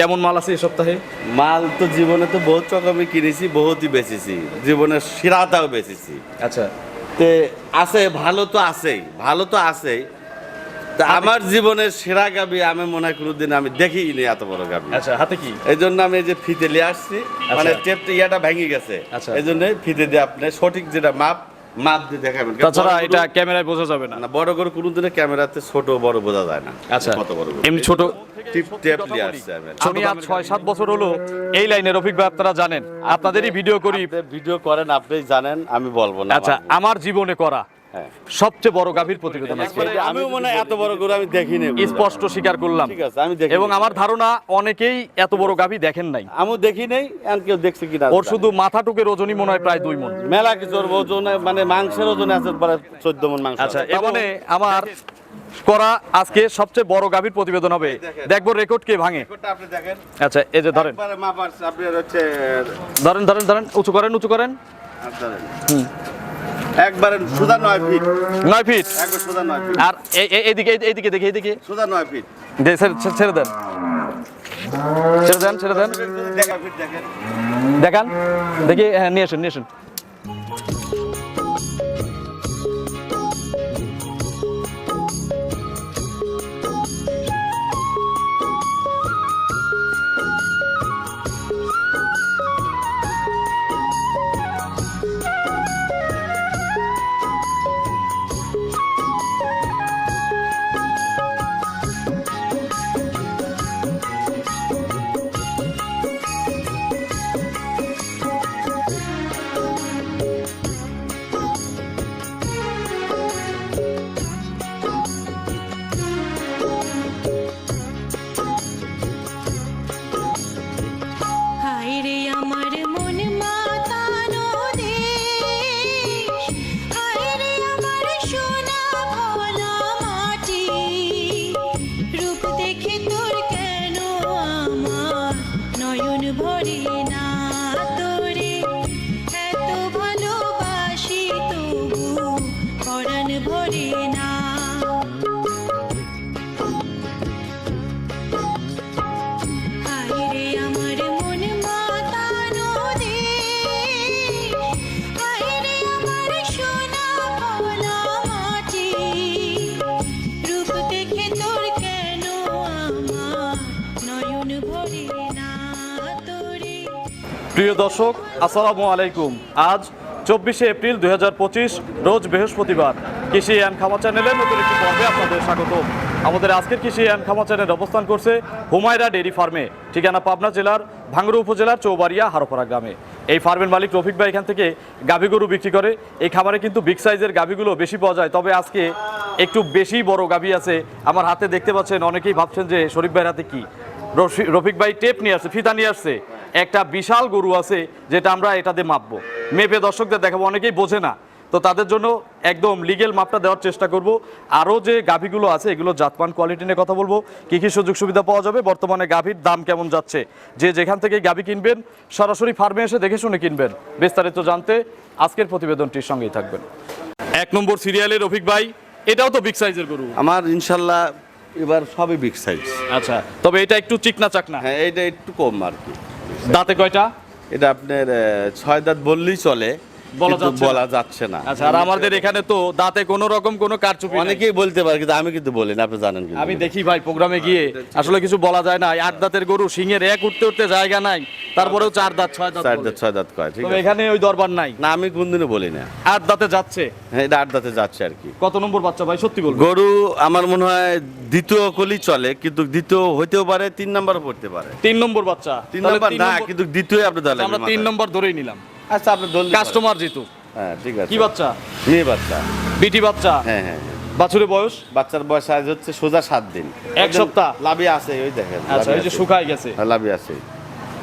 কেমন মাল আছে এই সপ্তাহে? মাল তো জীবনে তো বহুত রকমই কিনেছি বহুতই বেচেছি। জীবনের শিরাটাও বেচেছি। আচ্ছা। তে আছে ভালো তো আছেই ভালো তো আছেই। তা আমার জীবনের সেরা গাবি আমি মনে হয় কোনোদিন আমি দেখিনি এত বড় গাবি। আচ্ছা হাতে কি? এই জন্য আমি এই যে ফিতে নিয়ে আসছি মানে টেপটা ইয়াটা ভেঙে গেছে। আচ্ছা। এই জন্য ফিতে দিয়ে আপনি সঠিক যেটা মাপ মাপ দিয়ে দেখাবেন তাছাড়া এটা ক্যামেরায় বোঝা যাবে না। না বড় করে কোনোদিনে ক্যামেরাতে ছোট বড় বোঝা যায় না। আচ্ছা কত বড় এমনি ছোট আমি আজ ছয় সাত বছর হলো এই লাইনের রফিক ভাই আপনারা জানেন। আপনাদেরই ভিডিও করি। ভিডিও করেন আপনি জানেন আমি বলব না। আচ্ছা আমার জীবনে করা। সবচেয়ে বড় গাভীর প্রতিবেদন আজকে আমিও মনে হয় এত বড় গরু আমি দেখিনি স্পষ্ট স্বীকার করলাম। ঠিক আছে আমি দেখি এবং আমার ধারণা অনেকেই এত বড় গাভী দেখেন নাই। আমিও দেখি নেই আর কেউ দেখছে কিনা ওর শুধু মাথাটুকের ওজনই মনে হয় প্রায় দুই মন। মেলা কিছু ওজনে মানে মাংসের ওজনে আছে প্রায় চোদ্দ মন মাংস আচ্ছা আছে। এখানে আমার করা আজকে সবচেয়ে বড় গাভীর প্রতিবেদন হবে। দেখব রেকর্ড কে ভাঙে। রেকর্ডটা আপনি দেখেন। আচ্ছা এই যে ধরেন। আছে, ধরেন ধরেন ধরেন উঁচু করেন উঁচু করেন। আচ্ছা, একবারে সোজা নয় ফিট। নয় ফিট? একবার সোজা নয় ফিট। আর এই- এই- এইদিকে এই- এইদিকে দেখি এইদিকে সোজা নয় ফিট। দে, ছেড়ে- ছেড়ে- দেন। ছেড়ে দেন ছেড়ে দেন। দেখান। দেখি হ্যাঁ নিয়ে আসুন নিয়ে আসুন। প্রিয় দর্শক, আসসালামু আলাইকুম। আজ চব্বিশে এপ্রিল দু হাজার পঁচিশ, রোজ বৃহস্পতিবার। কৃষি অ্যান্ড খামা চ্যানেলের নতুন একটি পর্বে আপনাদের স্বাগত আমাদের আজকের কৃষি অ্যান্ড খামা চ্যানেল অবস্থান করছে হুমায়রা ডেইরি ফার্মে, ঠিকানা পাবনা জেলার ভাঙ্গুড়া উপজেলার চৌবাড়িয়া হারোপাড়া গ্রামে। এই ফার্মের মালিক রফিক ভাই এখান থেকে গাভী গরু বিক্রি করে। এই খামারে কিন্তু বিগ সাইজের গাভীগুলো বেশি পাওয়া যায়, তবে আজকে একটু বেশি বড় গাভী আছে। আমার হাতে দেখতে পাচ্ছেন, অনেকেই ভাবছেন যে শরীফ ভাইয়ের হাতে কী? রফি- রফিক ভাই টেপ নিয়ে আসছে, ফিতা নিয়ে আসছে। একটা বিশাল গরু আছে যেটা আমরা এটাতে মাপবো। মেপে দর্শকদের দেখাবো অনেকেই বোঝে না। তো তাদের জন্য একদম লিগেল মাপটা দেওয়ার চেষ্টা করব। আরও যে গাভীগুলো আছে এগুলো জাতমান কোয়ালিটি নিয়ে কথা বলব। কী কী সুযোগ সুবিধা পাওয়া যাবে বর্তমানে গাভীর দাম কেমন যাচ্ছে? যে যেখান থেকে গাভী কিনবেন সরাসরি ফার্মে এসে দেখে শুনে কিনবেন। বিস্তারিত জানতে আজকের প্রতিবেদনটির সঙ্গেই থাকবেন। এক নম্বর সিরিয়ালের রফিক ভাই এটাও তো বিগ সাইজের গরু। আমার ইনশাল্লাহ এবার সবই বিগ সাইজ আচ্ছা তবে এটা একটু চিকনা চাকনা হ্যাঁ এইটা একটু কম আর কি। দাঁতে কয়টা? এটা আপনার ছয় দাঁত বললেই চলে। বলা যাচ্ছে বলা যাচ্ছে না। আচ্ছা আর আমাদের এখানে তো দাঁতে কোনো রকম কোনো কারচুপি অনেকেই বলতে পারে কিন্তু আমি কিন্তু বলি না আপনি জানেন কিন্তু। আমি দেখি ভাই প্রোগ্রামে গিয়ে আসলে কিছু বলা যায় না। আট দাঁতের গরু সিংহের এক উঠতে উঠতে জায়গা নাই তারপরেও চার দাঁত ছয় দাঁত চার দাঁত ছয় দাঁত কয় ঠিক আছে। এখানে ওই দরবার নাই। না আমি কোনদিনও বলি না আট দাঁতে যাচ্ছে? হ্যাঁ এটা আট দাঁতে যাচ্ছে আর কি। কত নম্বর বাচ্চা ভাই সত্যি বলব গরু আমার মনে হয় দ্বিতীয় কলি চলে কিন্তু দ্বিতীয় হইতেও পারে তিন নাম্বারও পড়তে পারে। তিন নম্বর বাচ্চা। তিন নাম্বার না কিন্তু দ্বিতীয় আপনি আমরা তিন নম্বর ধরেই নিলাম। আচ্ছা আপনি দল কাস্টমার জিতু। হ্যাঁ ঠিক আছে। কি বাচ্চা? মেয়ে বাচ্চা। বিটি বাচ্চা? হ্যাঁ হ্যাঁ হ্যাঁ। বাছুরের বয়স? বাচ্চার বয়স আজ হচ্ছে সোজা সাত দিন। এক সপ্তাহ? লাভি আছে ওই দেখেন আচ্ছা ওই যে শুকায় গেছে। হ্যাঁ, লাভি আছে।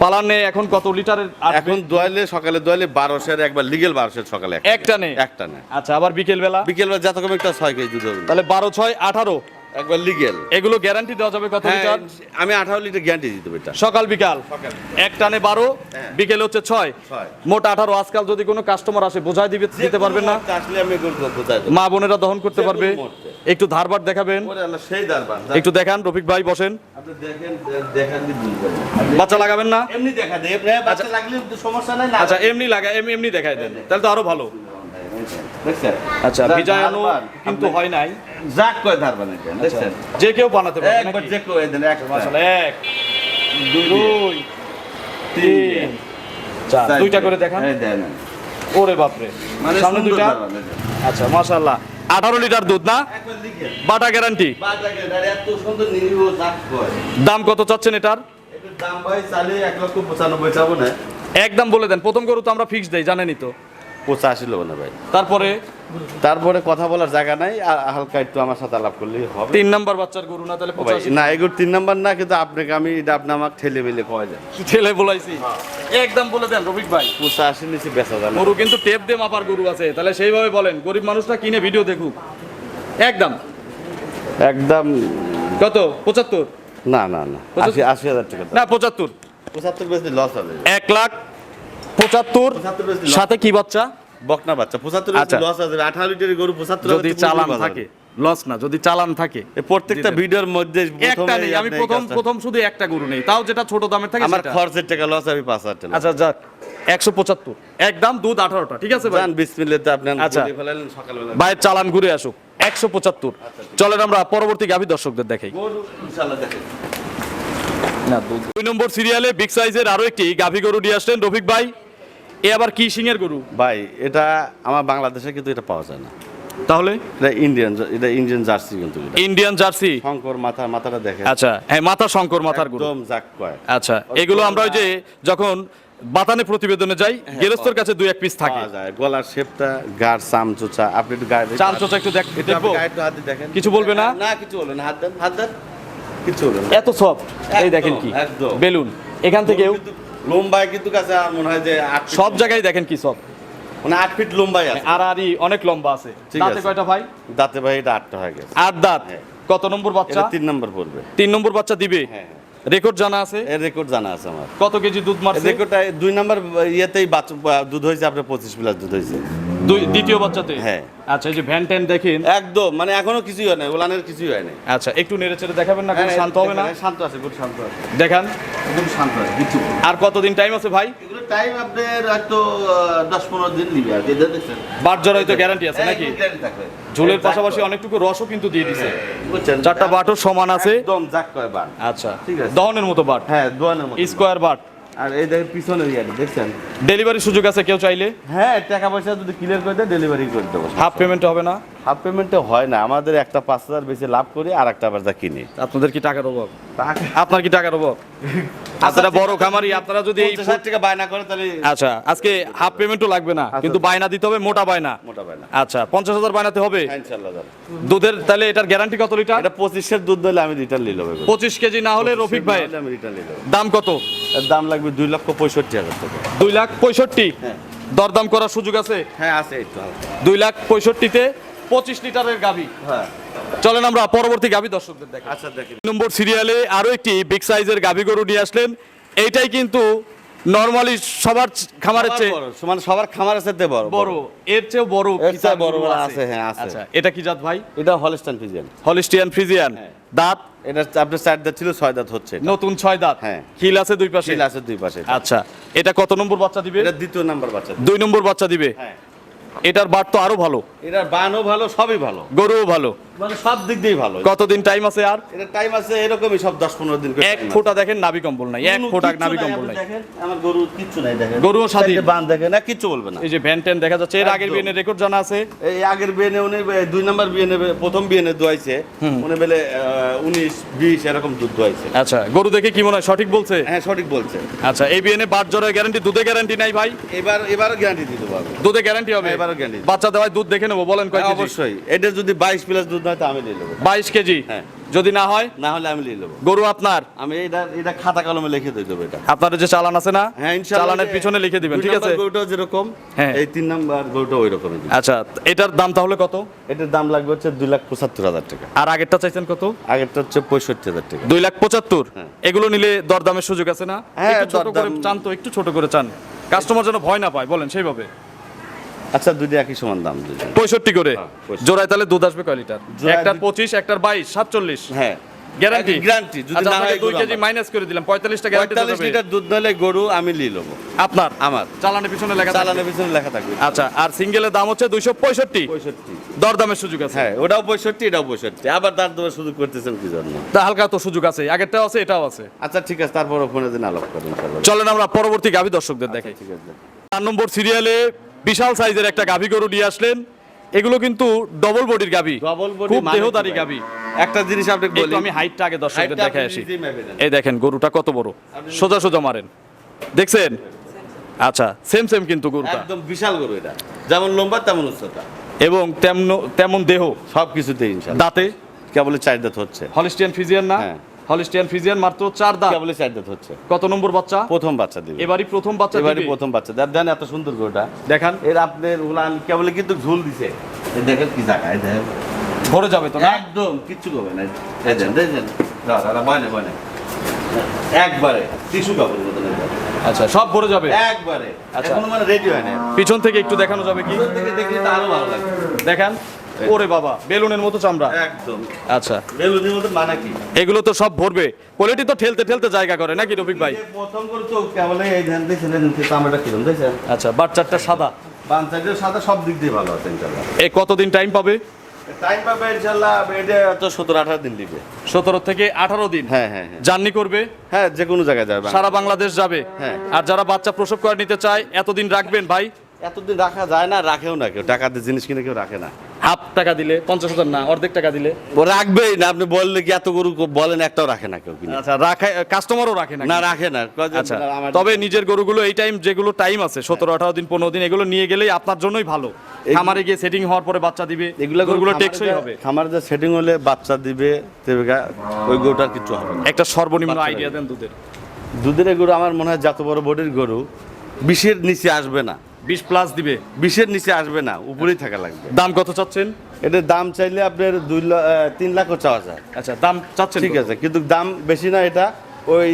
পালার নেই এখন কত লিটারের? এখন দোয়ালে সকালে দোয়ালে বারোশের একবার লিগেল বারোশের সকালে একটা। নেই একটা না আচ্ছা আবার বিকেল বেলা বিকেল বেলা যত কম একটা ছয় কেজি দুধ তাহলে বারো ছয় আঠারো? একবার লিগেল এগুলো গ্যারান্টি দেওয়া যাবে কত হ্যাঁ লিটার? আমি আঠারো লিটার গ্যারান্টি দিতে এটা। সকাল বিকাল? এক টানে বারো বিকেল হচ্ছে ছয়। মোট আঠারো আজকাল যদি কোনো কাস্টমার আসে বোঝাই দিবে দিতে পারবেন না। আসলে আমি বোঝাই মা বোনেরা দহন করতে পারবে। একটু ধারবার দেখাবেন। সেই দরবার একটু দেখান রফিক ভাই বসেন। আপনি দেখেন দেখান বাচ্চা লাগাবেন না? এমনি দেখা দেয় বাচ্চা লাগলে সমস্যা নাই না। আচ্ছা এমনি লাগা এমনি এমনি দেখাই দেন। তাহলে তো আরও ভালো। আচ্ছা। ভিজায়ানো ধারবার, কিন্তু হয় নাই। যাক কয় ধারবার এটা দেখছেন? যে কেউ বানাতে পারবে একবার যে দেন এক এক দুই তিন চার দুইটা করে দেখান। দেন। ওরে বাপরে। মানে সামনে দুইটা? আচ্ছা মাশাআল্লাহ আঠারো লিটার দুধ না? বাটা গ্যারান্টি? দাম কত চাচ্ছেন এটার? এটার দাম ভাই চালে এক লক্ষ পঁচানব্বই চাবো না। একদম বলে দেন। প্রথম গরু তো আমরা ফিক্স দেই জানেনই তো। পঁচাশি আসিল না ভাই। তারপরে? তারপরে কথা বলার জায়গা নাই আর হালকা একটু আমার সাথে আলাপ করলেই হবে। তিন নাম্বার বাচ্চার গরু না তাহলে ভাই, না এগুলো তিন নাম্বার না কিন্তু আপনাকে আমি এটা আপনি আমাকে ঠেলে মিলে কয় যায় ছেলে বলাইছি। একদম বলে দেন রবিক ভাই। পঁচাশি নিচে বেচা যায় গরু কিন্তু টেপ দিয়ে মাপার গরু আছে তাহলে সেইভাবে বলেন গরিব মানুষটা কিনে ভিডিও দেখুক। একদম একদম কত? পঁচাত্তর? না না না আশি আশি হাজার টাকা। না পঁচাত্তর। পঁচাত্তর বেশি লস হবে। এক লাখ পঁচাত্তর। সাথে কি বাচ্চা? বকনা বাচ্চা পঁচাত্তর আচ্ছা। লস হবে আঠারো লিটারের গরু পঁচাত্তর যদি চালান থাকে। লস না যদি চালান থাকে। প্রত্যেকটা ভিডিওর মধ্যে একটা নেই আমি প্রথম প্রথম শুধু একটা গরু নেই তাও যেটা ছোট দামের থাকে আমার খরচের টাকা লস আমি পাঁচ হাজার টাকা আচ্ছা যাক একশো পঁচাত্তর। একদম দুধ আঠারোটা ঠিক আছে ভাই? বিসমিল্লাতে আপনি আচ্ছা। ভাইয়ের চালান ঘুরে আসুক। একশো পঁচাত্তর। চলেন আমরা পরবর্তী গাভী দর্শকদের দেখাই। দুই নম্বর সিরিয়ালে বিগ সাইজের আরও একটি গাভী গরু নিয়ে আসলেন রফিক ভাই। এ আবার কি সিংয়ের গরু? ভাই এটা আমার বাংলাদেশে কিন্তু এটা পাওয়া যায় না। তাহলে? এটা ইন্ডিয়ান এটা ইন্ডিয়ান জার্সি কিন্তু এটা। ইন্ডিয়ান জার্সি শঙ্কর মাথা মাথাটা দেখে আচ্ছা হ্যাঁ মাথা শঙ্কর মাথার গরু। একদম জাক কয় আচ্ছা এগুলো আমরা ওই যে যখন বাতানে প্রতিবেদনে যাই গেরস্তর কাছে দুই এক পিস থাকে। গলার শেপটা গার চাম চোচা আপনি একটু গায়ে চাল চোচা একটু দেখ দেখব? একটু হাত দেখেন। কিছু বলবে না? না কিছু বলবে না। হাত দেন হাত দেন। কিছু বলবে না। এত সফট এই দেখেন কি। একদম। বেলুন। এখান থেকেও কিন্তু কিন্তু কাছে মনে হয় যে সব জায়গায় দেখেন কি সব। মানে আট ফিট লম্বাই আছে। আর আরই অনেক লম্বা আছে। দাঁতে। কয়টা ভাই? দাঁতে ভাই এটা আটটা হয়ে গেছে। আট দাঁত। হ্যাঁ। কত নম্বর বাচ্চা? তিন নম্বর পড়বে। তিন নম্বর বাচ্চা দিবে? হ্যাঁ রেকর্ড জানা আছে? এর রেকর্ড জানা আছে আমার। কত কেজি দুধ মারছে? রেকর্ডটা দুই নম্বর ইয়েতেই দুধ হয়েছে আপনার পঁচিশ প্লাস দুধ হয়েছে। দুই দ্বিতীয় বাচ্চাতে? হ্যাঁ। আচ্ছা এই যে ভ্যান ট্যান দেখেন। একদম মানে এখনও কিছুই হয় না ওলানের কিছুই হয় না। আচ্ছা একটু নেড়ে চেড়ে দেখাবেন না কোনো শান্ত হবে না? শান্ত আছে খুব শান্ত আছে। দেখান। একদম শান্ত আছে কিছু আর কতদিন টাইম আছে ভাই? এগুলো টাইম আপনার হয়তো আহ, দশ পনেরো দিন নিবে আর কি এটা দেখছেন? বাট জড়াই তো গ্যারান্টি আছে নাকি? guarantee থাকবে। ঝোলের পাশাপাশি অনেকটুকু রসও কিন্তু দিয়ে দিছে। বুঝছেন? চারটা বাটও সমান আছে। একদম জাক কয় বার আচ্ছা ঠিক আছে। দহনের মতো বাট। হ্যাঁ দোয়ানের মতো। Square but. আর এই দেখেন পিছনের দেখছেন? ডেলিভারি সুযোগ আছে কেউ চাইলে? হ্যাঁ টাকা পয়সা যদি ক্লিয়ার করে দেয় ডেলিভারি করে দেবো। হাফ পেমেন্ট হবে না? হাফ পেমেন্টে হয় না। আমাদের একটা পাঁচ হাজার বেশি লাভ করি আর একটা যা কিনি। আপনাদের কি টাকার অভাব? আপনার কি টাকার অভাব? আপনারা বড় খামারি আপনারা যদি এই টাকা বায়না করে তাহলে আচ্ছা আজকে হাফ পেমেন্টও লাগবে না কিন্তু বায়না দিতে হবে মোটা বায়না। মোটা বায়না। আচ্ছা পঞ্চাশ হাজার বায়নাতে হবে? হ্যাঁ, ইনশাল্লাহ দাদা। দুধের তাহলে এটার গ্যারান্টি কত লিটার? এটা পঁচিশের দুধ দিলে আমি রিটার্ন নিয়ে নেব এগুলো। পঁচিশ কেজি না হলে রফিক ভাই আমি রিটার্ন নিয়ে নেব। দাম কত? এর দাম লাগবে দুই লক্ষ পঁয়ষট্টি হাজার টাকা। দুই লাখ পঁয়ষট্টি? হ্যাঁ। দরদাম করার সুযোগ আছে? হ্যাঁ আছে। দুই লাখ পঁয়ষট্টিতে পঁচিশ লিটারের গাবি হ্যাঁ। চলেন আমরা পরবর্তী গাবি দর্শকদের দেখাই। আচ্ছা দেখেন নম্বর সিরিয়ালে আরও একটি বিগ সাইজের গাবি গরু নিয়ে আসলেন। এইটাই কিন্তু নরমালি সবার খামারের চেয়ে মানে সবার খামারের সাথে বড় বড় এর চেয়ে বড় বড় আছে, হ্যাঁ, আছে। আচ্ছা এটা কি জাত ভাই? এটা হলস্টান ফিজিয়ান হলিস্টিয়ান ফ্রিজিয়ান। দাঁত? এটা আপনার চার দাঁত ছিল ছয় দাঁত হচ্ছে নতুন ছয় দাঁত। হ্যাঁ। খিল আছে দুই পাশে? শিল আছে দুই পাশে আচ্ছা এটা কত নম্বর বাচ্চা দিবে? এটা দ্বিতীয় নম্বর বাচ্চা। দুই নম্বর বাচ্চা দিবে? হ্যাঁ। এটার বাট তো আরও ভালো। এটার বানও ভালো সবই ভালো। গরুও ভালো। মানে সব দিক দিয়েই ভালো। কতদিন টাইম আছে আর? এটা টাইম আছে এরকমই সব দিন করে এক ফোঁটা দেখেন নাভি কম্বল নাই এক ফোঁটা নাভি কম্বল নাই। দেখেন, আমার গরু কিচ্ছু নাই দেখেন। গরুও স্বাধীন। বান দেখেন না কিচ্ছু বলবে না। এই যে ভ্যান ট্যান দেখা যাচ্ছে এর আগের একদম। রেকর্ড জানা আছে। এই আগের বিয়ে উনি দুই নাম্বার বিয়ে প্রথম বিয়ে দোয়াইছে। উনি বেলে উনিশ বিশ এরকম দুধ দোয়াইছে। আচ্ছা গরু দেখে কি মনে হয় সঠিক বলছে? হ্যাঁ সঠিক বলছে। আচ্ছা এই বিয়ে বাট জ্বরের গ্যারান্টি দুধে গ্যারান্টি নাই ভাই? এবার এবারও গ্যারান্টি দিতে পারব। দুধে গ্যারান্টি হবে? হ্যাঁ, এবারও। বাচ্চা দেওয়ায় দুধ দেখে নেব বলেন কয় হ্যাঁ, অবশ্যই। এটা যদি বাইশ প্লাস দুধ হয় তো আমি নিয়ে নেব। বাইশ কেজি? হ্যাঁ। যদি না হয়? না হলে আমি নিয়ে নেব। গরু আপনার? আমি এটা এটা খাতা কলমে লিখে দিয়ে দেবো এটা। আপনার যে চালান আছে না হ্যাঁ ইনশাআল্লাহ চালানের পিছনে লিখে দিবেন ঠিক আছে? গরুটাও যেরকম হ্যাঁ। এই তিন নাম্বার গরুটা ওই রকমই আচ্ছা এটার দাম তাহলে কত? এটার দাম লাগবে হচ্ছে দুই লাখ পঁচাত্তর হাজার টাকা। আর আগেরটা চাইছেন কত? আগেরটা হচ্ছে পঁয়ষট্টি হাজার টাকা। দুই লাখ পঁচাত্তর? হ্যাঁ। এগুলো নিলে দরদামের সুযোগ আছে না? হ্যাঁ, ছোট করে চান তো একটু ছোট করে চান। কাস্টমার যেন ভয় না পায় বলেন সেইভাবে। আচ্ছা দুইটা একই সমান দাম পঁয়ষট্টি করে। হ্যাঁ, 65 জোড়ায় তাহলে দুধ আসবে কয় লিটার? একটার পঁচিশ একটার বাইশ সাতচল্লিশ। হ্যাঁ। গ্যারান্টি গ্যারান্টি যদি আচ্ছা না হয় কেজি মাইনাস করে দিলাম গ্যারান্টি পঁয়তাল্লিশ লিটার দুধ নিলে গরু আমি নিয়ে আপনার? আমার। চালানের পিছনে লেখা চালানের পিছনে লেখা থাকবে। আচ্ছা আর সিঙ্গেলের দাম হচ্ছে দুইশো পঁয়ষট্টি। পঁয়ষট্টি। দরদামের সুযোগ আছে। হ্যাঁ ওটাও পঁয়ষট্টি এটাও পঁয়ষট্টি। আবার তার দেওয়ার সুযোগ করতেছেন কি জন্য? তা হালকা তো সুযোগ আছে আগেরটাও আছে এটাও আছে। আচ্ছা ঠিক আছে তারপরে ফোনে দিন আলাপ করেন চলেন আমরা পরবর্তী গাভী দর্শকদের দেখাই ঠিক আছে। চার নম্বর সিরিয়ালে বিশাল সাইজের একটা গাভী গরু নিয়ে আসলেন। এগুলো কিন্তু ডবল বডির গাভী। ডবল বডি খুব মানে দেহদারি? গাভী। একটা জিনিস আপনি বলি আমি হাইটটা আগে দর্শকদের হাইটটা দেখে আসি। এই দেখেন গরুটা কত বড়? সোজা সোজা মারেন। দেখছেন? আচ্ছা সেম সেম কিন্তু গরুটা। একদম বিশাল গরু এটা। যেমন লম্বা তেমন উচ্চতা। এবং তেমন তেমন দেহ। সব কিছুতে ইনশাআল্লাহ। দাঁতে? কেবল চার দাঁত হচ্ছে। হলিস্টিয়ান ফিজিয়ান না? হ্যাঁ। হলিস্টিয়ান ফিজিয়ান মাত্র চার দাঁত। কেবল চার দাঁত হচ্ছে। কত নম্বর বাচ্চা? প্রথম বাচ্চা দিবে। এবারই প্রথম বাচ্চা এবারে দিবে? প্রথম বাচ্চা। দেখ দেন এত সুন্দর গরুটা দেখান। এর আপনার উলান কেবল কিন্তু ঝুল দিছে। দেখেন কি জায়গা এই দেখেন। ভরে যাবে তো না? একদম কিচ্ছু করবে না। এই দেন দেখেন দাদা দাদা বয়নে বয়নে একবারে টিস্যু আচ্ছা সব ভরে যাবে? একবারে। আচ্ছা। মানে রেডি হয় না পিছন থেকে একটু দেখানো যাবে কি? থেকে দেখলে তো আরও ভালো লাগবে। দেখান। ওরে বাবা বেলুনের মতো চামড়া। একদম। আচ্ছা। বেলুনের মতো মানে কি? এগুলো তো সব ভরবে। কোয়ালিটি তো ঠেলতে ঠেলতে জায়গা করে নাকি রফিক ভাই? প্রথম করে তো কেবল এই ধ্যান দিয়েছেন চামড়াটা কিরম দেখছেন? আচ্ছা বাচ্চারটা সাদা? সাইডের সাদা সব দিক দিয়ে ভালো আছে ইনশাল্লাহ এই কতদিন টাইম পাবে? টাইম পাবে ইনশাল্লাহ এটা তো সতেরো আঠারো দিন দিবে। সতেরো থেকে আঠারো দিন? হ্যাঁ হ্যাঁ হ্যাঁ। জার্নি করবে? হ্যাঁ যে কোনো জায়গায় যাবে। সারা বাংলাদেশ যাবে? হ্যাঁ। আর যারা বাচ্চা প্রসব করে নিতে চায় এতদিন রাখবেন ভাই? এতদিন রাখা যায় না রাখেও না কেউ। টাকা দিয়ে জিনিস কিনে কেউ রাখে না। হাফ টাকা দিলে পঞ্চাশ হাজার না অর্ধেক টাকা দিলে। ও রাখবেই না আপনি বললে কি এত গরু বলেন একটাও রাখে না কেউ আচ্ছা রাখা কাস্টমারও রাখে না না রাখে না। আচ্ছা তবে নিজের গরুগুলো এই টাইম যেগুলো টাইম আছে সতেরো আঠারো দিন পনেরো দিন এগুলো নিয়ে গেলেই আপনার জন্যই ভালো। খামারে গিয়ে সেটিং হওয়ার পরে বাচ্চা দিবে এগুলো গরুগুলো টেকসই হবে। খামারে যে সেটিং হলে বাচ্চা দিবে ওই গরুটার কিছু হবে না। একটা সর্বনিম্ন আইডিয়া দেন দুধের। দুধের গরু আমার মনে হয় যত বড় বডির গরু বিশের নিচে আসবে না। বিশ প্লাস দিবে। বিশের নিচে আসবে না উপরেই থাকা লাগবে। দাম কত চাচ্ছেন? এটার দাম চাইলে আপনার দুই তিন লাখ চাওয়া যায়। আচ্ছা দাম চাচ্ছেন ঠিক আছে কিন্তু দাম বেশি না এটা। ওই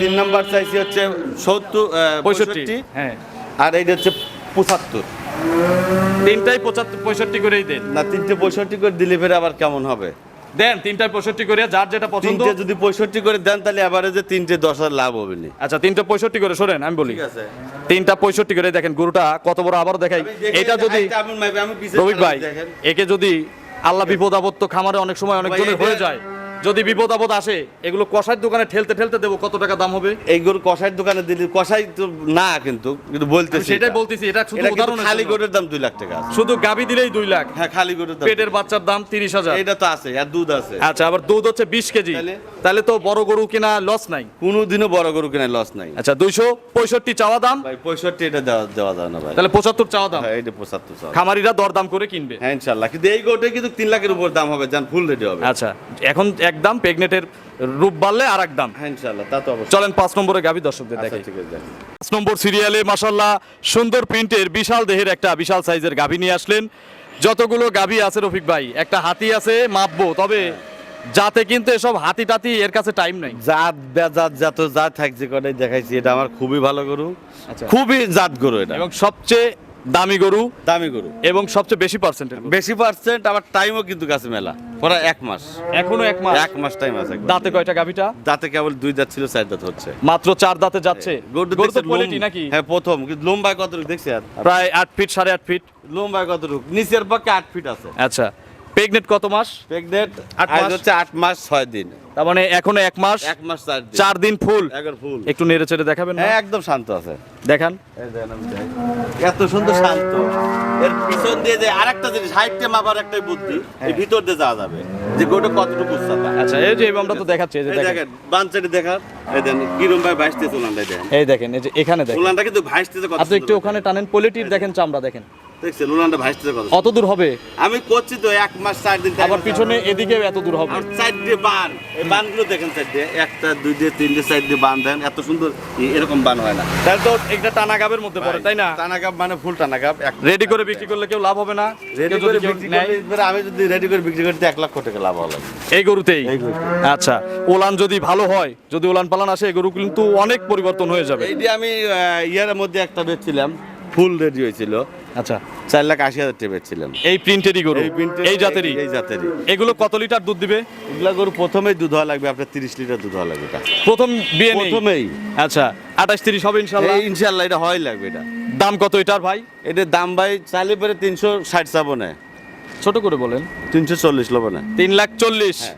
তিন নাম্বার চাইছি হচ্ছে সত্তর পঁয়ষট্টি। পঁয়ষট্টি। হ্যাঁ। আর এইটা হচ্ছে পঁচাত্তর। তিনটাই পঁচাত্তর পঁয়ষট্টি করেই দেন। না তিনটে পঁয়ষট্টি করে দিলে ফেরে আবার কেমন হবে? দেন তিনটা পঁয়ষট্টি করে যার যেটা পছন্দ। যদি পঁয়ষট্টি করে দেন তাহলে এবারে যে তিনটে দশ হাজার লাভ হবে না। আচ্ছা তিনটা পঁয়ষট্টি করে শোনেন আমি বলি। তিনটা পঁয়ষট্টি করে দেখেন গরুটা কত বড় আবার দেখাই। এটা যদি রবিক ভাই একে যদি আল্লাহ বিপদ আপদ তো খামারে অনেক সময় অনেকজনের এটা- হয়ে যায় যদি বিপদ আপদ আসে এগুলো কষার দোকানে ঠেলতে ঠেলতে দেবো কত টাকা দাম হবে? এই গরু কষাইয়ের দোকানে দিলি কষাই তো না কিন্তু কিন্তু আমি বলতেছি সেটাই বলতেছি এটা শুধু উদাহরণ খালি গরুর দাম দুই লাখ টাকা শুধু গাবি দিলেই দুই লাখ। হ্যাঁ খালি গরুর দাম। পেটের বাচ্চার দাম তিরিশ হাজার। এটা তো আছে আর দুধ আছে। আচ্ছা আবার দুধ হচ্ছে বিশ কেজি। তাহলে? তো বড় গরু কিনা লস নাই। কোনোদিনও বড় গরু কিনে লস নাই। আচ্ছা দুইশো পঁয়ষট্টি চাওয়া দাম? ভাই পঁয়ষট্টি এটা দেওয়া দেওয়া যায় না ভাই। তাহলে পঁচাত্তর চাওয়া দাম। হ্যাঁ এটা পঁচাত্তর চাও। খামারিরা দরদাম করে কিনবে। হ্যাঁ ইনশাল্লাহ। কিন্তু এই গরুটাই কিন্তু তিন লাখের উপর দাম হবে যান ফুল রেডি হবে। আচ্ছা এখন একদম প্রেগনেটের রূপ বাড়লে আর হ্যাঁ তা তো অবশ্যই। চলেন পাঁচ নম্বরে গাবি দর্শকদের আচ্ছা দেখেন। পাঁচ নম্বর সিরিয়ালে মাসাল্লাহ সুন্দর প্রিন্টের বিশাল দেহের একটা বিশাল সাইজের গাভী নিয়ে আসলেন। যতগুলো গাভী আছে রফিক ভাই একটা হাতি আছে মাপবো তবে যাতে কিন্তু এসব হাতি টাতি এর কাছে টাইম নাই। জাত বেজাত যত জাত থাকছে কটাই দেখাইছি এটা আমার খুবই ভালো গরু। আচ্ছা। খুবই জাত গরু এটা। এবং সবচেয়ে দামি গরু দামি গরু। এবং সবচেয়ে বেশি পার্সেন্টের বেশি পার্সেন্ট আমার টাইমও কিন্তু কাছে মেলা। পরে এক মাস। এখনও এক মাস? এক মাস টাইম আছে দাঁতে কয়টা গাভীটা? দাঁতে কেবল দুই দাঁত ছিল চার দাঁত হচ্ছে। মাত্র চার দাঁতে যাচ্ছে? গরু তো কোয়ালিটি নাকি? হ্যাঁ প্রথম। কিন্তু লম্বায় কতটুকু দেখছি আর। প্রায় আট ফিট সাড়ে আট ফিট লম্বায় কতটুকু নিচের পক্ষে আট ফিট আছে। আচ্ছা। প্রেগনেট কত মাস? প্রেগনেন্ট আট আট মাস? হচ্ছে আট মাস ছয় দিন। তার মানে এখনও এক মাস এক মাস চার দিন। ফুল। ফুল। একটু নেড়ে চেড়ে দেখাবেন হ্যাঁ একদম শান্ত আছে। দেখান। এত সুন্দর শান্ত। এর পিছন দিয়ে যে আরেকটা জিনিস হাইটে মাপার একটাই বুদ্ধি এই ভিতর দিয়ে যাওয়া যাবে যে গোটা কতটুকু উচ্চতা। আচ্ছা এই যে আমরা তো দেখাচ্ছি এই যে দেখেন। দেখার এই দেখেন কিরম ভাই দেখেন। এই দেখেন এই যে এখানে দেখেন। উলানটা কিন্তু কত আপনি একটু ওখানে টানেন পলিটির দেখেন চামড়া দেখেন। দেখছেন উলানটা ভাইসতেছে কত অত দূর হবে? আমি করছি তো এক মাস চার দিন আবার পিছনে এদিকে এত দূর হবে। আর এই বানগুলো দেখেন চারটে একটা দুইটে তিনটে চারটে বান দেন এত সুন্দর এরকম বান হয় না। তাহলে তো একটা টানা গাবের মধ্যে পড়ে তাই না? টানা কাপ মানে ফুল টানা কাপ রেডি করে বিক্রি করলে কেউ লাভ হবে না? রেডি করে বিক্রি করলে আমি যদি রেডি করে বিক্রি করতে এক লক্ষ টাকা লাভ হবে। এই গরুতেই? আচ্ছা ওলান যদি ভালো হয় যদি ওলান পালান আসে এই গরু কিন্তু অনেক পরিবর্তন হয়ে যাবে। এইটি আমি আহ, ইয়ারের মধ্যে একটা বেচছিলাম ফুল রেডি হয়েছিল। আচ্ছা। চার লাখ আশি হাজার টাকা বেচছিলাম এই প্রিন্টেরই গরু printed- এই জাতেরই? এই জাতেরই। এগুলো কত লিটার দুধ দিবে? এগুলা গরু প্রথমেই দুধ হওয়া লাগবে আপনার তিরিশ লিটার দুধ হওয়া লাগবে এটা। প্রথম বিয়ে নেই? প্রথমেই। আচ্ছা আঠাশ তিরিশ হবে ইনশাল্লাহ এই ইনশাল্লাহ এটা হয় লাগবে এটা। দাম কত এটার ভাই? এটার দাম ভাই চাইলে পরে তিনশো ষাট চাবো না ছোট করে বলেন। তিনশো চল্লিশ লোবো না তিন লাখ চল্লিশ? হ্যাঁ।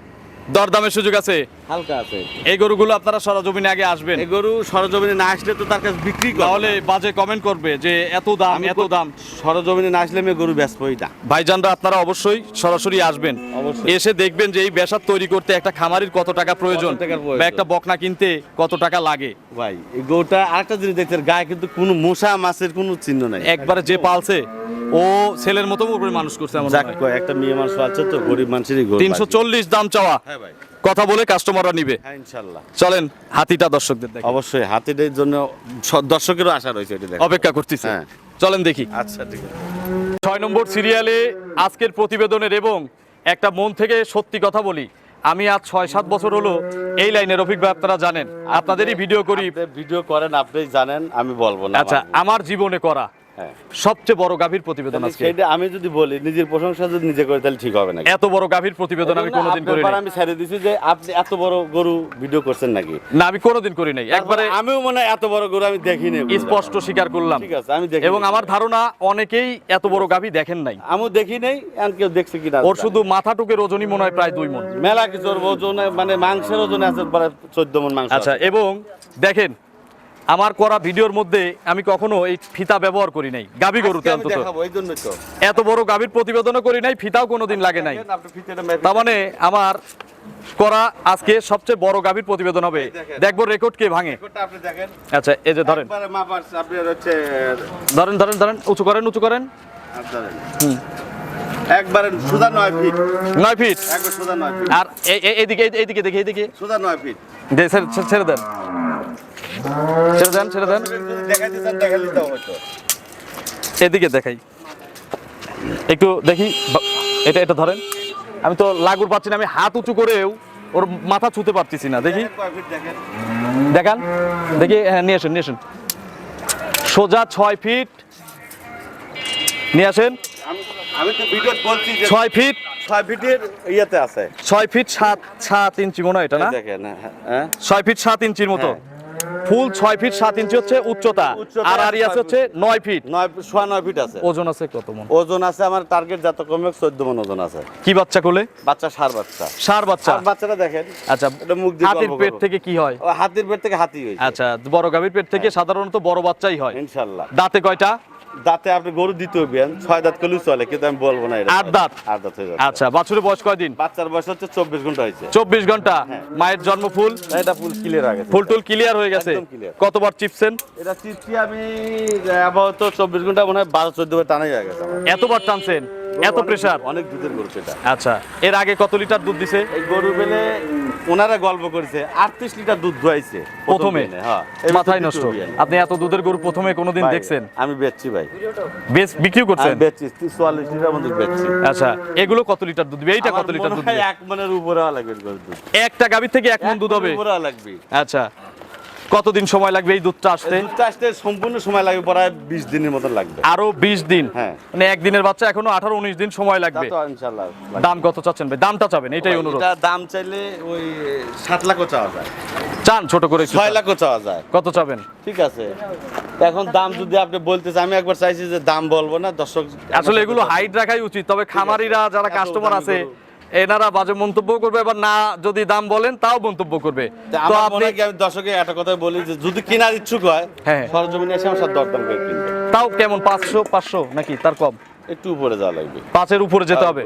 দরদামের সুযোগ আছে? হালকা আছে। এই গরুগুলো আপনারা সরজমিনে আগে আসবেন। এই গরু সরজমিনে না আসলে তো তার কাছে বিক্রি করে তাহলে বাজে কমেন্ট করবে যে এত দাম এত দাম। সরজমিনে না আসলে আমি গরু ব্যস্তই না। ভাইজানরা আপনারা অবশ্যই সরাসরি আসবেন। অবশ্যই। এসে দেখবেন যে এই বেসাদ তৈরি করতে একটা খামারির কত টাকা প্রয়োজন প্রয়োজন। বা একটা বকনা কিনতে কত টাকা লাগে। ভাই এই গরুটা আরেকটা জিনিস দেখছেন গায়ে কিন্তু কোনো মশা মাছের কোনো চিহ্ন নাই। একবারে যে পালছে ও ছেলের মতো করে মানুষ করছে আমার যাক একটা মেয়ে মানুষ আছে তো গরিব মানুষেরই তিনশো চল্লিশ দাম চাওয়া। হ্যাঁ ভাই। কথা বলে কাস্টমাররা নিবে। হ্যাঁ ইনশাল্লাহ। চলেন হাতিটা দর্শকদের অবশ্যই হাতিদের জন্য দর্শকেরও আশা রয়েছে এটা অপেক্ষা করতেছে। হ্যাঁ। চলেন দেখি। আচ্ছা ঠিক আছে। ছয় নম্বর সিরিয়ালে আজকের প্রতিবেদনের এবং একটা মন থেকে সত্যি কথা বলি। আমি আজ ছয় সাত বছর হলো এই লাইনের অভিজ্ঞতা আপনারা জানেন। আপনাদেরই ভিডিও করি। ভিডিও করেন আপনি জানেন আমি বলব না। আচ্ছা আমার- জীবনে করা। সবচেয়ে বড় গাভীর প্রতিবেদন আজকে। সেটা আমি যদি বলি নিজের প্রশংসা যদি নিজে করে তাহলে ঠিক হবে না এত বড় গাভীর প্রতিবেদন আমি কোনোদিন করি নাই আমি ছেড়ে দিছি যে আপনি এত বড় গরু ভিডিও করছেন নাকি? না আমি কোনোদিন করি নাই। একবারে আমিও মনে হয় এত বড় গরু আমি দেখিনি স্পষ্ট স্বীকার করলাম। ঠিক আছে আমি দেখি এবং আমার ধারণা অনেকেই এত বড় গাভী দেখেন নাই। আমিও দেখি নেই আর কেউ দেখছে কিনা ওর শুধু মাথাটুকের ওজনই মনে হয় প্রায় দুই মন মেলা কিছু ওজনে মানে মাংসের ওজনে আছে প্রায় চোদ্দ মন মাংস আচ্ছা এবং দেখেন আমার করা ভিডিওর মধ্যে আমি কখনো এই ফিতা ব্যবহার করি নাই। গাভী গরুতে অন্তত। এত বড় গাভীর প্রতিবেদনও করি নাই ফিতাও কোনোদিন লাগে নাই। তার মানে আমার করা আজকে সবচেয়ে বড় গাভীর প্রতিবেদন হবে। দেখব রেকর্ড কে ভাঙে। আচ্ছা এই যে ধরেন। ধরেন ধরেন ধরেন উঁচু করেন উঁচু করেন। একবারে সুদা ফিট। ফিট? একবার সুদা নয় ফিট। আর এ- এ- এইদিকে এইদিকে দেখি এইদিকে সুদা নয় ফিট। দে, ছেড়ে- ছেড়ে- ছেড়ে দেন। ছেড়ে দেন ছেড়ে দেন। এদিকে দেখাই। একটু দেখি এটা এটা ধরেন। আমি তো লাগুর পাচ্ছি না আমি হাত উঁচু করেও ওর মাথা ছুতে পারতেছি না দেখি। দেখেন দেখি হ্যাঁ নিয়ে আসেন নিয়ে আসেন। সোজা ছয় ফিট। নিয়ে আসেন। আমি আমি তো ভিডিও বলছি যে ছয় ফিট। ছয় ফিটের ইয়েতে আছে। ছয় ফিট সাত সাত ইঞ্চি মনে হয় এটা না? হ্যাঁ ছয় ফিট সাত ইঞ্চির মতো। ফুল ছয় ফিট সাত ইঞ্চি হচ্ছে উচ্চতা। আর আর আছে হচ্ছে নয় ফিট। নয় সোয়া নয় ফিট আছে। ওজন আছে কত মন? ওজন আছে আমার টার্গেট যত কমে চোদ্দ মন ওজন আছে। কি বাচ্চা কোলে? বাচ্চা সার বাচ্চা। সার বাচ্চা? বাচ্চাটা দেখেন। আচ্ছা মুখ দিয়ে হাতির পেট থেকে কি হয়? হাতির পেট থেকে হাতি হয়েছে। আচ্ছা বড় গাভীর পেট থেকে সাধারণত বড় বাচ্চাই হয়। ইনশাল্লাহ। দাঁতে কয়টা? দাঁতে আপনি গরু দিতে হবেন ছয় দাঁত করলেও চলে কিন্তু আমি বলব না আট দাঁত? আট দাঁত হয়ে যাবে। আচ্ছা বাছুরের বয়স কয়দিন? বাচ্চার বয়স হচ্ছে চব্বিশ ঘণ্টা হয়েছে। চব্বিশ ঘণ্টা? মায়ের জন্ম ফুল? এটা ফুল ক্লিয়ার আগে ফুল টুল ক্লিয়ার হয়ে গেছে? কতবার চিপছেন? এটা চিপছি আমি আপাতত চব্বিশ ঘণ্টা মনে হয় বারো চোদ্দ বার টানাই হয়ে গেছে এতবার টানছেন? এত প্রেসার অনেক দুধের গরু সেটা। আচ্ছা এর আগে কত লিটার দুধ দিছে? এই গরু বেলে ওনারা গল্প করেছে আটত্রিশ লিটার দুধ ধোয়াইছে প্রথমে হ্যাঁ। মাথায় নষ্ট। আপনি এত দুধের গরু প্রথমে কোনোদিন দেখছেন? আমি বেচছি ভাই। বেশ বিক্রি করছেন? আমি বেচছি চুয়াল্লিশ লিটার মধ্যে বেচছি। আচ্ছা এগুলো কত লিটার দুধ দিবে? এইটা কত লিটার দুধ এক মনের উপরে লাগবে দুধ। একটা গাভীর থেকে এক মন দুধ হবে? উপরে লাগবে। আচ্ছা। কতদিন সময় লাগবে এই দুধটা আসতে? দুধটা আসতে সম্পূর্ণ সময় লাগবে প্রায় বিশ দিনের মতো লাগবে। আরও বিশ দিন? হ্যাঁ। মানে একদিনের বাচ্চা এখনও আঠারো উনিশ দিন সময় লাগবে। দাম কত চাচ্ছেন ভাই? দামটা চাবেন এটাই অনুরোধ। এটা দাম চাইলে ওই সাত লাখও চাওয়া যায়। চান ছোট করে ছয়। লাখও চাওয়া যায়। কত চাবেন? ঠিক আছে। এখন দাম যদি আপনি বলতেছে আমি একবার চাইছি যে দাম বলব না দর্শক আসলে এগুলো হাইট রাখাই উচিত তবে খামারিরা যারা কাস্টমার আছে। এনারা বাজে মন্তব্য করবে এবার না যদি দাম বলেন তাও মন্তব্য করবে। তো আপনি আমি দর্শকে একটা কথা বলি যে যদি কেনার ইচ্ছুক হয় হ্যাঁ। সরজমিনে এসে আমার সাথে দরদাম করে কিনবে। তাও কেমন পাঁচশো পাঁচশো নাকি তার কম? একটু উপরে যাওয়া লাগবে। পাঁচের উপরে যেতে হবে।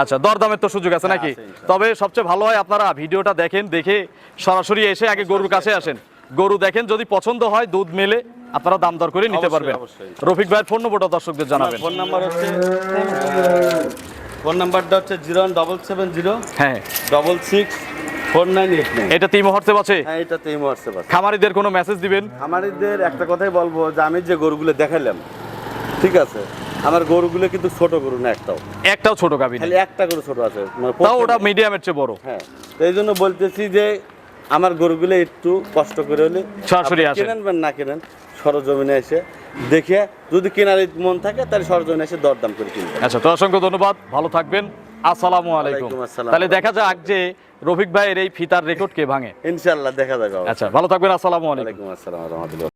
আচ্ছা দরদামের তো সুযোগ আছে নাকি? তবে সবচেয়ে ভালো হয় আপনারা ভিডিওটা দেখেন দেখে সরাসরি এসে আগে গরুর কাছে আসেন। গরু দেখেন যদি পছন্দ হয় দুধ মেলে আপনারা দাম দর করে নিতে পারবেন। রফিক ভাইয়ের ফোন নম্বরটা দর্শকদের জানাবেন। ফোন নাম্বার হচ্ছে ফোন নাম্বারটা হচ্ছে zero one double seven zero হ্যাঁ। Double six four nine eight nine. এটা তিন মুহূর্তে আছে? হ্যাঁ এটাতে এই হোয়াটসঅ্যাপ আছে। খামারিদের কোনো মেসেজ দিবেন? আমাদের একটা কথাই বলব যে আমি যে গরুগুলো দেখালাম ঠিক আছে? আমার গরুগুলো কিন্তু ছোট গরু না একটাও। একটাও ছোট গাভী খালি একটা গরু ছোট আছে। মানে তাও ওটা মিডিয়ামের চেয়ে বড়। হ্যাঁ তো এই জন্য বলতেছি যে আমার গরুগুলো একটু কষ্ট করে হলে সরাসরি আসেন। না কেনেন সরজমিনে এসে দেখে যদি কেনার মন থাকে তাহলে সরজমিনে এসে দরদাম করে কিনবেন। আচ্ছা তো অসংখ্য ধন্যবাদ ভালো থাকবেন। আসসালামু আলাইকুম। তাহলে দেখা যাক যে রফিক ভাইয়ের এই ফিতার রেকর্ড কে ভাঙে। ইনশাল্লাহ দেখা যাবে আচ্ছা ভালো থাকবেন আসসালামু আলাইকুম। আসসালাম রহমতুল্লাহ।